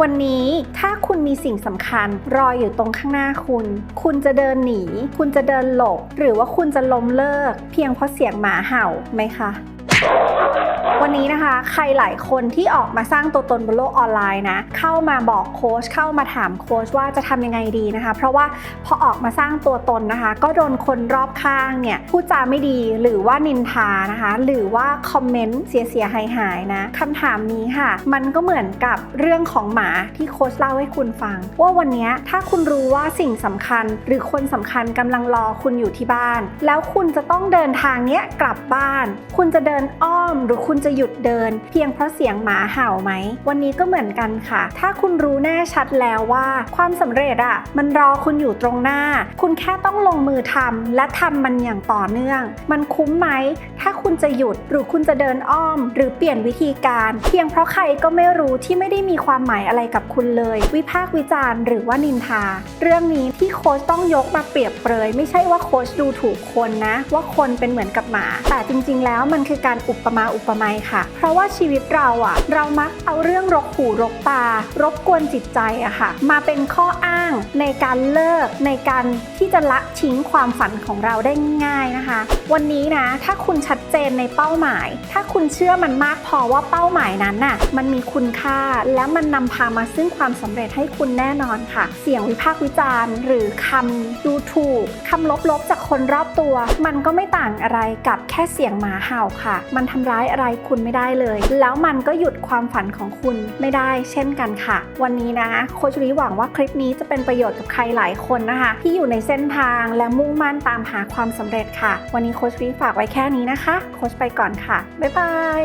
วันนี้ถ้าคุณมีสิ่งสำคัญรออยู่ตรงข้างหน้าคุณ คุณจะเดินหนี คุณจะเดินหลบ หรือว่าคุณจะล้มเลิก เพียงเพราะเสียงหมาเห่าไหมคะ วันนี้นะคะ ใครหลายคนที่ออกมาสร้างตัวตนบนโลกออนไลน์นะ เข้ามาบอกโค้ชเข้ามาถามโค้ชว่าจะทำยังไงดีนะคะ เพราะว่าพอออกมาสร้างตัวตนนะคะ ก็โดนคนรอบข้างเนี่ยพูดจาไม่ดีหรือว่านินทานะคะ หรือว่าคอมเมนต์เสียๆหายๆนะคำถามนี้ค่ะ มันก็เหมือนกับเรื่องของหมาที่โค้ชเล่าให้คุณฟัง ว่าวันนี้ถ้าคุณรู้ว่าสิ่งสำคัญ หรือคนสำคัญกำลังรอคุณอยู่ที่บ้าน แล้วคุณจะต้องเดินทางเนี้ยกลับบ้าน คุณจะเดินอ้อมหรือคุณจะหยุดเดิน เพียงเพราะเสียงหมาเห่าไหม วันนี้ก็เหมือนกันค่ะ ถ้าคุณรู้แน่ชัดแล้วว่า ความสำเร็จอะมันรอคุณอยู่ตรงหน้า คุณแค่ต้องลงมือทำและทำมันอย่างต่อเนื่อง มันคุ้มไหม ถ้าคุณจะหยุดหรือคุณจะเดินอ้อม หรือเปลี่ยนวิธีการ เพียงเพราะใครก็ไม่รู้ที่ไม่ได้มีความหมายอะไรกับคุณเลย วิพากษ์วิจารณ์หรือว่านินทา เรื่องนี้ที่โค้ชต้องยกมาเปรียบเปรย ไม่ใช่ว่าโค้ชดูถูกคนนะ ว่าคนเป็นเหมือนกับหมา แต่จริง ๆ แล้วมันคือการอุปมาอุปไมยค่ะ เพราะว่าชีวิตเราอะเรามักเอาเรื่องรกหูรกตารบกวนจิตใจอะค่ะ มาเป็นข้ออ้างในการเลิกในการที่จะละทิ้งความฝันของเราได้ง่ายนะคะ วันนี้นะ ถ้าคุณชัดเจนในเป้าหมาย ถ้าคุณเชื่อมันมากพอว่าเป้าหมายนั้นน่ะมันมีคุณค่าและมันนำพามาซึ่งความสำเร็จให้คุณแน่นอนค่ะ เสียงวิพากษ์วิจารณ์ หรือคำดูถูกคำลบๆจากคนรอบตัว มันก็ไม่ต่างอะไรกับแค่เสียงหมาเห่าค่ะ มันทำร้ายอะไรคุณไม่ได้เลย แล้วมันก็หยุดความฝันของคุณไม่ได้เช่นกันค่ะ วันนี้นะโคชรีหวังว่าคลิปนี้จะเป็นประโยชน์กับใครหลายคนนะคะ ที่อยู่ในเส้นทางและมุ่งมั่นตามหาความสำเร็จค่ะ วันนี้โคชรีฝากไว้แค่นี้นะคะ โคชไปก่อนค่ะ บ๊ายบาย